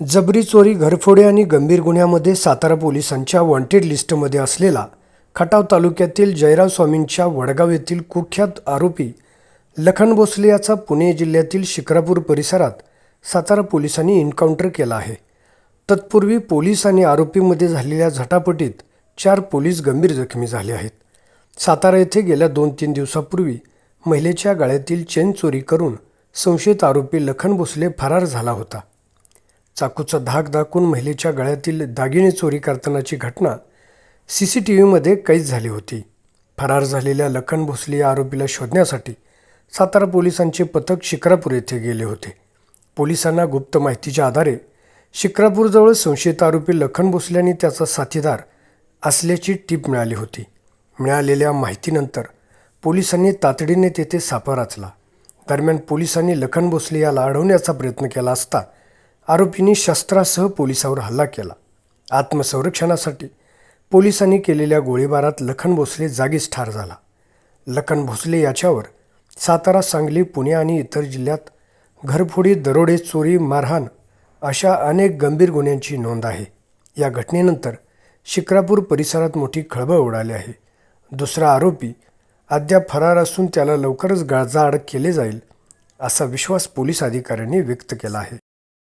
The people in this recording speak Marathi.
जबरी चोरी घरफोडे आणि गंभीर गुन्ह्यामध्ये सातारा पोलिसांच्या वॉन्टेड लिस्टमध्ये असलेला खटाव तालुक्यातील जयराव स्वामींच्या वडगाव येथील कुख्यात आरोपी लखन भोसले याचा पुणे जिल्ह्यातील शिक्रापूर परिसरात सातारा पोलिसांनी एन्काउंटर केला आहे. तत्पूर्वी पोलीस आणि आरोपीमध्ये झालेल्या झटापटीत चार पोलीस गंभीर जखमी झाले आहेत. सातारा येथे गेल्या दोन तीन दिवसापूर्वी महिलेच्या गाळ्यातील चेन चोरी करून संशयित आरोपी लखन भोसले फरार झाला होता. चाकूचा धाक दाखवून महिलेच्या गळ्यातील दागिने चोरी करतानाची घटना सी सी टी व्हीमध्ये कैद झाली होती. फरार झालेल्या लखन भोसले या आरोपीला शोधण्यासाठी सातारा पोलिसांचे पथक शिक्रापूर येथे गेले होते. पोलिसांना गुप्त माहितीच्या आधारे शिक्रापूरजवळ संशयित आरोपी लखन भोसले आणि त्याचा साथीदार असल्याची टीप मिळाली होती. मिळालेल्या माहितीनंतर पोलिसांनी तातडीने तेथे सापळा रचला. दरम्यान पोलिसांनी लखन भोसले याला अडवण्याचा प्रयत्न केला असता आरोपींनी शस्त्रासह पोलिसावर हल्ला केला. आत्मसंरक्षणासाठी पोलिसांनी केलेल्या गोळीबारात लखन भोसले जागीच ठार झाला. लखन भोसले याच्यावर सातारा सांगली पुणे आणि इतर जिल्ह्यात घरफोडी दरोडे चोरी मारहाण अशा अनेक गंभीर गुन्ह्यांची नोंद आहे. या घटनेनंतर शिक्रापूर परिसरात मोठी खळबळ उडाली आहे. दुसरा आरोपी अद्याप फरार असून त्याला लवकरच गळजाआड केले जाईल असा विश्वास पोलीस अधिकाऱ्यांनी व्यक्त केला आहे.